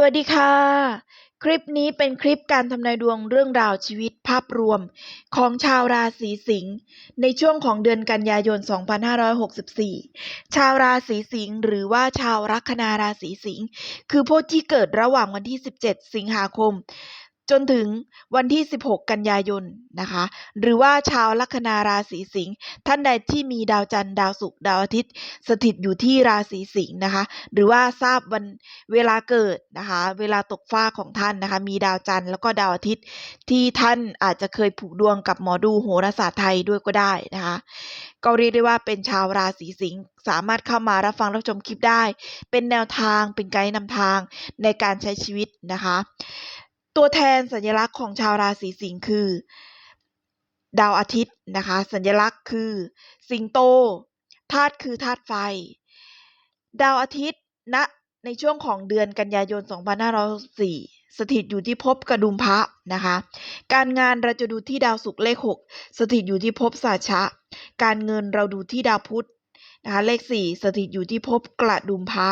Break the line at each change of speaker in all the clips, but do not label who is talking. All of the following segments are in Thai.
สวัสดีค่ะ คลิปนี้เป็นคลิปการทำนายดวงเรื่องราวชีวิตภาพรวม ของชาวราศีสิงห์ในช่วงของเดือนกันยายน 2564 ชาวราศีสิงห์หรือว่าชาวลัคนาราศีสิงห์คือผู้ที่เกิดระหว่างวันที่ 17 สิงหาคม จนถึงวันที่ 16 กันยายนนะคะ หรือว่าชาวลัคนาราศีสิงห์ท่านใดที่มีดาวจันทร์ดาวศุกร์ดาวอาทิตย์ สถิตอยู่ที่ราศีสิงห์นะคะ หรือว่าทราบวันเวลาเกิดนะคะ เวลาตกฟ้าของท่านนะคะ มีดาวจันทร์แล้วก็ดาวอาทิตย์ ที่ท่านอาจจะเคยผูกดวงกับหมอดูโหราศาสตร์ไทยด้วยก็ได้นะคะก็เรียกได้ว่าเป็นชาวราศีสิงห์สามารถเข้ามารับฟังรับชมคลิปได้ เป็นแนวทางเป็นไกด์นำทางในการใช้ชีวิตนะคะ ตัวแทนสัญลักษณ์ของชาวราศีสิงห์คือ ดาวอาทิตย์นะคะ สัญลักษณ์คือ สิงโตธาตุคือธาตุไฟ ดาวอาทิตย์ณในช่วงของเดือนกันยายน 2564สถิตอยู่ที่ภพกระดุมพระนะคะ การงานเราจะดูที่ดาวศุกร์เลข 6 สถิตอยู่ที่ภพสาชะ การเงินเราดูที่ดาวพุธนะคะเลข 4 สถิตอยู่ที่ภพกระดุมพระ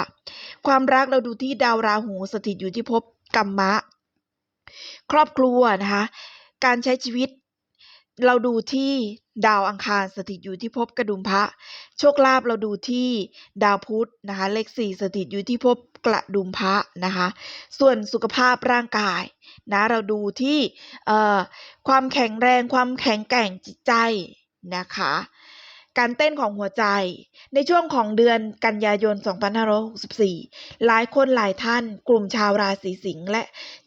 ความรักเราดูที่ดาวราหู สถิตอยู่ที่ภพกัมมะ ครอบครัวนะคะ การใช้ชีวิต เราดูที่ดาวอังคารสถิตอยู่ที่ภพกระดุมพระ โชคลาภเราดูที่ดาวพุธนะคะ เลขสี่สถิตอยู่ที่ภพกระดุมพระนะคะ ส่วนสุขภาพร่างกายนะเราดูที่ความแข็งแรงความแข็งแกร่งจิตใจนะคะ การเต้นของหัวใจ ในช่วงของเดือนกันยายน 2564 หลายคนหลายท่าน กลุ่มชาวราศีสิงห์และ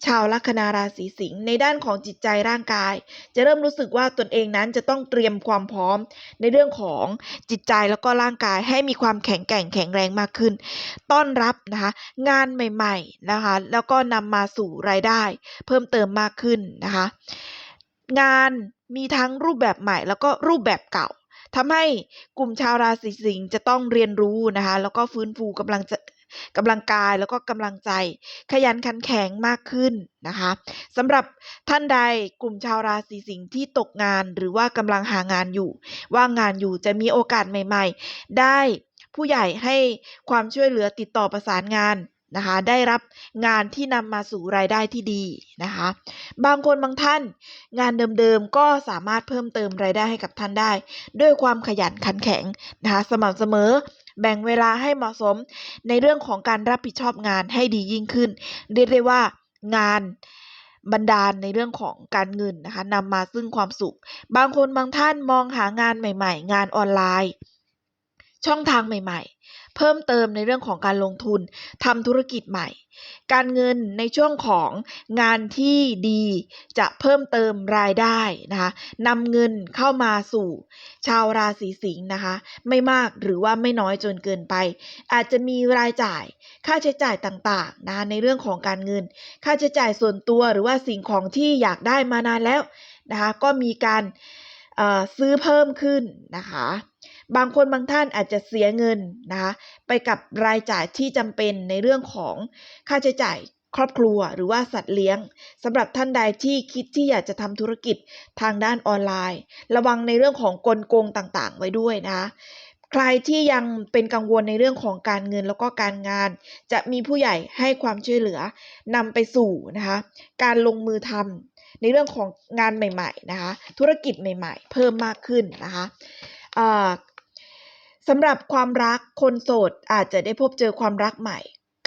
ชาวลัคนาราศีสิงห์ในด้านของจิตใจร่างกาย จะเริ่มรู้สึกว่าตนเองนั้นจะต้องเตรียมความพร้อม ในเรื่องของจิตใจแล้วก็ร่างกายให้มีความแข็งแกร่งแข็งแรงมากขึ้น ต้อนรับนะคะงานใหม่ๆนะคะแล้วก็นำมาสู่รายได้ เพิ่มเติมมากขึ้นนะคะ งานมีทั้งรูปแบบใหม่แล้วก็รูปแบบเก่า ทำให้กลุ่มชาวราศีสิงห์จะต้องเรียนรู้นะคะ แล้วก็ฟื้นฟูกำลังจะกำลังกายแล้วก็กำลังใจ ขยันขันแข็งมากขึ้นนะคะสำหรับท่านใดกลุ่มชาวราศีสิงห์ที่ตกงานหรือว่ากำลังหางานอยู่ ว่างงานอยู่จะมีโอกาสใหม่ ๆ ได้ผู้ใหญ่ให้ความช่วยเหลือติดต่อประสานงาน นะคะได้รับงานที่นำมาสู่รายได้ที่ดีนะคะบางคนบางท่าน งานเดิมๆก็สามารถเพิ่มเติมรายได้ให้กับท่านได้ ด้วยความขยันขันแข็งนะคะสม่ำเสมอ แบ่งเวลาให้เหมาะสมในเรื่องของการรับผิดชอบงานให้ดียิ่งขึ้น เรียกได้ว่างานบันดาลในเรื่องของการเงินนะคะนำมาซึ่งความสุข บางคนบางท่านมองหางานใหม่ ๆ งานออนไลน์ ช่องทางใหม่ ๆ เพิ่มเติมในเรื่องของการลงทุนทำธุรกิจใหม่ การเงินในช่วงของงานที่ดีจะเพิ่มเติมรายได้นะคะนำเงินเข้ามาสู่ ชาวราศีสิงห์นะคะ ไม่มากหรือว่าไม่น้อยจนเกินไป อาจจะมีรายจ่ายค่าใช้จ่ายต่างๆนะคะในเรื่องของการเงิน ค่าใช้จ่ายส่วนตัวหรือว่าสิ่งของที่อยากได้มานานแล้วนะคะก็มีการซื้อเพิ่มขึ้นนะคะ บางคนบางท่านอาจจะเสียเงินนะคะไปกับรายจ่ายที่จำเป็นในเรื่องของค่าใช้จ่ายครอบครัวหรือว่าสัตว์เลี้ยงสำหรับท่านใดที่คิดที่อยากจะทำธุรกิจทางด้านออนไลน์ ระวังในเรื่องของกลโกงต่างๆ ไว้ด้วยนะใครที่ยังเป็นกังวลในเรื่องของการเงินแล้วก็การงาน จะมีผู้ใหญ่ให้ความช่วยเหลือนำไปสู่นะคะการลงมือทำในเรื่องของงานใหม่ๆนะคะธุรกิจใหม่ๆ เพิ่มมากขึ้นนะคะอ่า สำหรับความรักคนโสดอาจจะได้พบเจอความรักใหม่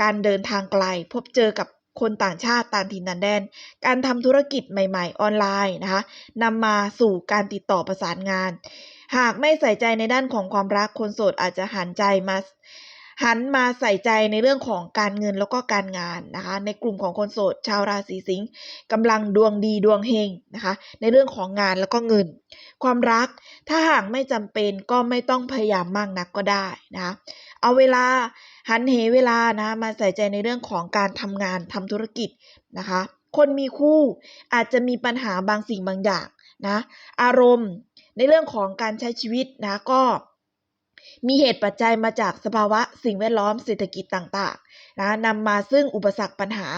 การเดินทางไกลพบเจอกับคนต่างชาติต่างถิ่นต่างแดน การทำธุรกิจใหม่ๆ ออนไลน์นะคะนำมาสู่การติดต่อประสานงาน หากไม่ใส่ใจในด้านของความรักคนโสดอาจจะหันใจมา หันมาใส่ใจในเรื่องของการเงินแล้วก็การงานนะคะ ในกลุ่มของคนโสดชาวราศีสิงห์กำลังดวงดีดวงเฮงนะคะ ในเรื่องของงานแล้วก็เงิน ความรักถ้าหากไม่จำเป็นก็ไม่ต้องพยายามมากนักก็ได้นะคะเอาเวลาหันเหเวลานะมาใส่ใจในเรื่องของการทำงานทำธุรกิจนะคะ คนมีคู่อาจจะมีปัญหาบางสิ่งบางอย่างนะ อารมณ์ในเรื่องของการใช้ชีวิตนะก็ มีเหตุปัจจัยมาจากสภาวะสิ่งแวดล้อมเศรษฐกิจต่างนะนำมาซึ่งอุปสรรคปัญหา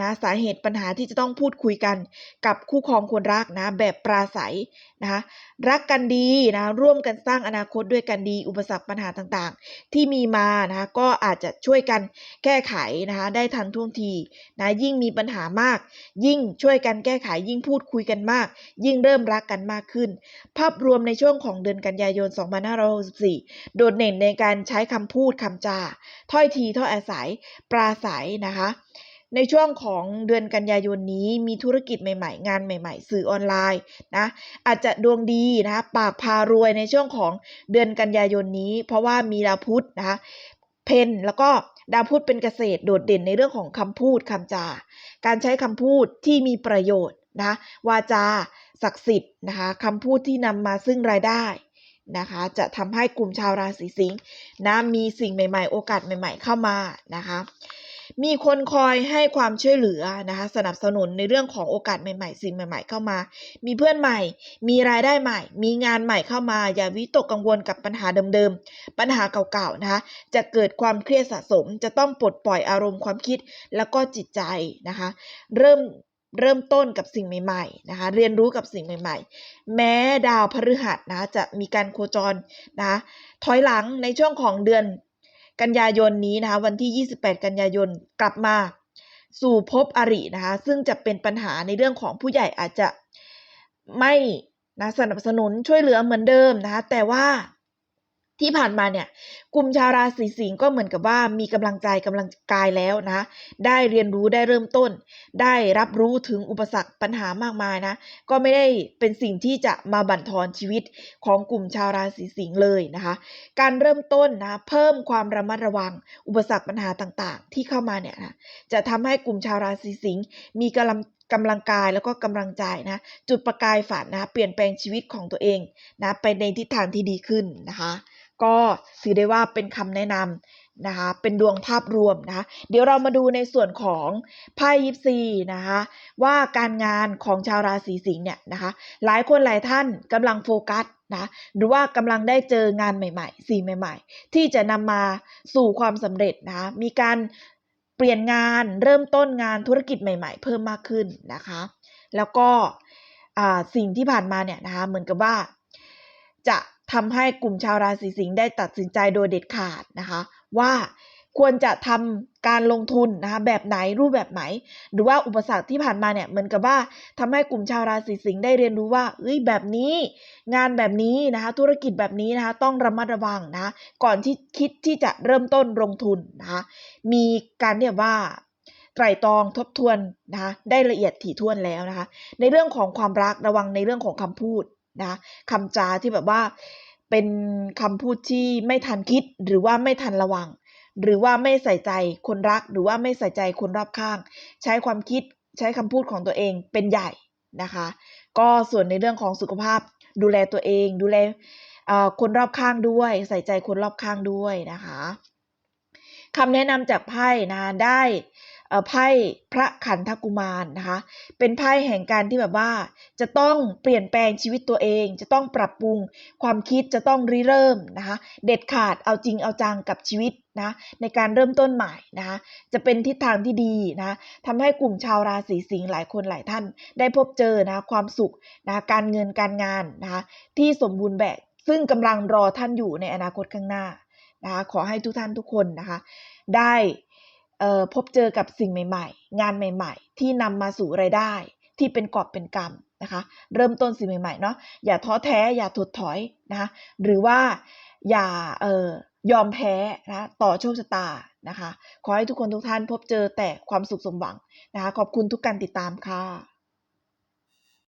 นะสาเหตุปัญหาที่จะต้องพูดคุยกันกับคู่ครองคนรักนะแบบปราศัยนะคะรักกันดีนะร่วมกันสร้างอนาคตด้วยกันดี อุปสรรคปัญหาต่างๆ ที่มีมานะคะก็อาจจะช่วยกันแก้ไขนะคะได้ทันท่วงทีนะยิ่งมีปัญหามาก ยิ่งช่วยกันแก้ไขยิ่งพูดคุยกันมาก ยิ่งเริ่มรักกันมากขึ้น ภาพรวมในช่วงของเดือนกันยายน 2564 โดดเด่นในการใช้คำพูดคำจา ถ้อยทีถ้อยอาศัยปราศัยนะคะ ในช่วงของเดือนกันยายนนี้มีธุรกิจใหม่ ๆ งานใหม่ ๆ สื่อออนไลน์นะอาจจะดวงดีนะคะปากพารวยในช่วงของเดือนกันยายนนี้ เพราะว่ามีดาวพุธนะคะเพนแล้วก็ดาวพุธเป็นเกษตรโดดเด่นในเรื่องของคำพูดคำจา การใช้คำพูดที่มีประโยชน์นะคะวาจาศักดิ์สิทธิ์นะคะคำพูดที่นำมาซึ่งรายได้ นะคะ จะทำให้กลุ่มชาวราศีสิงห์นะมีสิ่งใหม่ ๆ โอกาสใหม่ ๆ เข้ามานะคะ มีคนคอยให้ความช่วยเหลือนะคะ สนับสนุนในเรื่องของโอกาสใหม่ๆ สิ่งใหม่ ๆ เข้ามา มีเพื่อนใหม่ มีรายได้ใหม่ มีงานใหม่เข้ามา อย่าวิตกกังวลกับปัญหาเดิมๆ ปัญหาเก่าๆนะคะจะเกิดความเครียดสะสม จะต้องปลดปล่อยอารมณ์ความคิดแล้วก็จิตใจนะคะ เริ่ม เริ่มต้นกับสิ่งใหม่ๆนะคะเรียนรู้กับสิ่งใหม่ ๆ แม้ดาวพฤหัสนะจะมีการโคจรนะคะถอยหลังในช่วงของเดือนกันยายนนี้นะคะวันที่ 28 กันยายนกลับมาสู่ภพอรินะคะซึ่งจะเป็นปัญหาในเรื่องของผู้ใหญ่อาจจะไม่นะสนับสนุนช่วยเหลือเหมือนเดิมนะคะแต่ว่า ที่ผ่านมาเนี่ยกลุ่มชาวราศีสิงห์ก็เหมือนกับว่ามีกำลังใจกำลังกายแล้วนะ ได้เรียนรู้ได้เริ่มต้น ได้รับรู้ถึงอุปสรรคปัญหามากมายนะ ก็ไม่ได้เป็นสิ่งที่จะมาบั่นทอนชีวิตของกลุ่มชาวราศีสิงห์เลยนะคะ การเริ่มต้นนะเพิ่มความระมัดระวังอุปสรรคปัญหาต่างๆ ที่เข้ามาเนี่ยนะจะทำให้กลุ่มชาวราศีสิงห์มีกำลังกำลังกายแล้วก็กำลังใจนะ จุดประกายฝันนะ เปลี่ยนแปลงชีวิตของตัวเองนะ ไปในทิศทางที่ดีขึ้นนะคะ ก็ถือได้ว่าเป็นคำแนะนำนะคะ เป็นดวงภาพรวมนะคะเดี๋ยวเรามาดูในส่วนของไพ่ยิปซีนะคะว่าการงานของชาวราศีสิงห์เนี่ยนะคะหลายคนหลายท่านกำลังโฟกัสนะหรือว่ากำลังได้เจองานใหม่ๆ สิ่งใหม่ ๆ ที่จะนำมาสู่ความสำเร็จนะคะมีการเปลี่ยนงานเริ่มต้นงานธุรกิจใหม่ ๆ เพิ่มมากขึ้นนะคะ แล้วก็สิ่งที่ผ่านมาเนี่ยนะคะเหมือนกับว่าจะ ทำให้กลุ่มชาวราศีสิงห์ได้ตัดสินใจโดยเด็ดขาดนะคะ ว่าควรจะทำการลงทุนนะคะแบบไหนรูปแบบไหน หรือว่าอุปสรรคที่ผ่านมาเนี่ยเหมือนกับว่าทำให้กลุ่มชาวราศีสิงห์ได้เรียนรู้ว่าเอ้ยแบบนี้ งานแบบนี้นะคะธุรกิจแบบนี้นะคะต้องระมัดระวังนะก่อนที่คิดที่จะเริ่มต้นลงทุนนะคะมีการเนี่ยว่าไตร่ตรองทบทวนนะคะได้ละเอียดถี่ถ้วนแล้วนะคะในเรื่องของความรักระวังในเรื่องของคำพูด นะคะคำจาที่แบบว่าเป็นคำพูดที่ไม่ทันคิดหรือว่าไม่ทันระวัง หรือว่าไม่ใส่ใจคนรัก หรือว่าไม่ใส่ใจคนรอบข้าง ใช้ความคิดใช้คำพูดของตัวเองเป็นใหญ่นะคะ ก็ส่วนในเรื่องของสุขภาพดูแลตัวเอง ดูแลคนรอบข้างด้วย ใส่ใจคนรอบข้างด้วยนะคะคำแนะนำจากไพ่นะได้ ไพ่พระขันธกุมารนะคะ เป็นไพ่แห่งการที่แบบว่า จะต้องเปลี่ยนแปลงชีวิตตัวเอง จะต้องปรับปรุงความคิดจะต้องริเริ่มนะคะ เด็ดขาดเอาจริงเอาจังกับชีวิตนะในการเริ่มต้นใหม่นะคะจะเป็นทิศทางที่ดีนะทำให้กลุ่มชาวราศีสิงห์หลายคนหลายท่าน ได้พบเจอนะความสุขนะการเงินการงานนะคะที่สมบูรณ์แบบซึ่งกำลังรอท่านอยู่ในอนาคตข้างหน้านะคะขอให้ทุกท่านทุกคนนะคะ ได้ พบเจอกับสิ่งใหม่ๆ งานใหม่ๆ ที่นำมาสู่ไรายได้ที่เป็นกอบเป็นกรรมนะคะเริ่มต้นสิ่งใหม่ๆเนาะอย่าท้อแท้อย่าถดถอยนะคะหรือว่าอย่าเออยอมแพ้นะต่อโชคชะตานะคะ ขอให้ทุกคนทุกท่านพบเจอแต่ความสุขสมหวังนะคะขอบคุณทุกการติดตามค่ะ